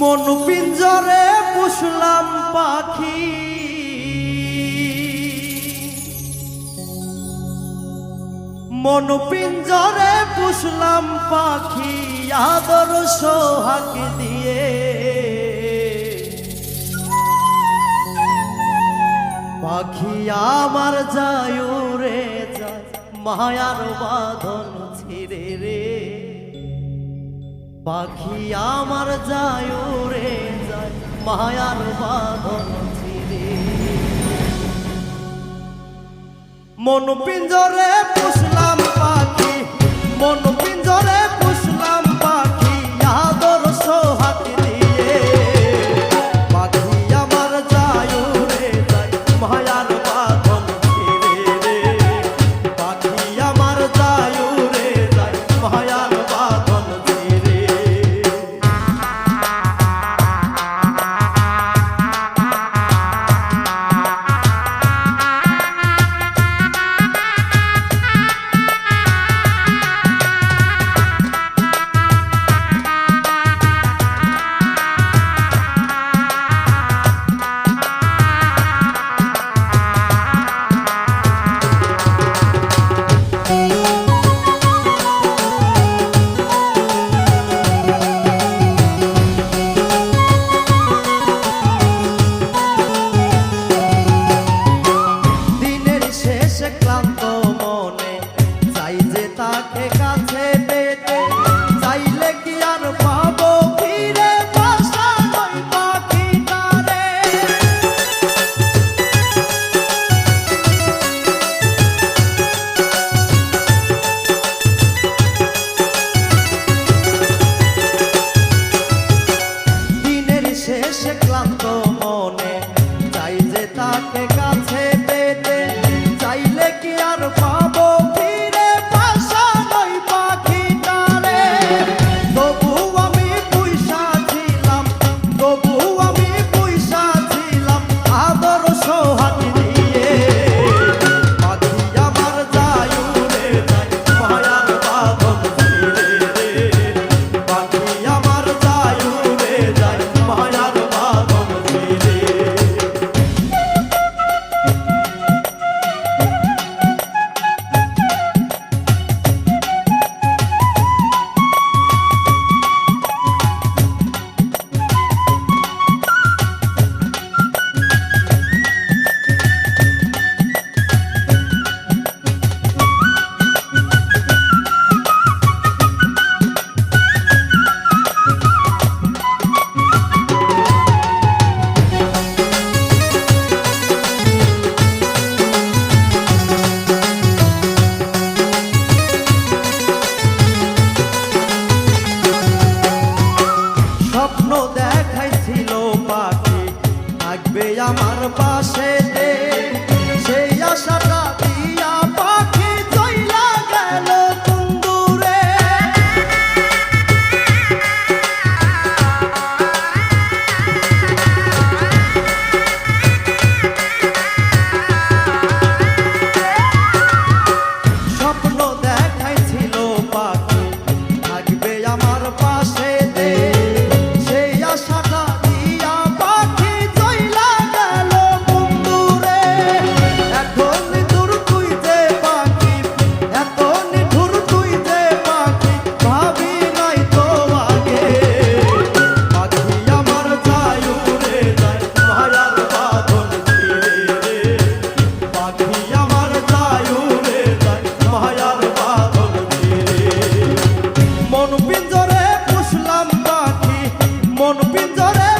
মন পিঞ্জরে পুষলাম পাখি। মন পিঞ্জরে পুষলাম পাখি, আদর সোহাগ দিয়ে। পাখি আমার যায় রে যায়, মায়ার বাঁধন পাখি আমার যায় রে যায় মায়ার বাঁধন মন পিঞ্জরে পুষলাম পাখি মন শেষে ক্লান্ত মনে চাই যে তাকে আমার পাশে মন পিঞ্জরে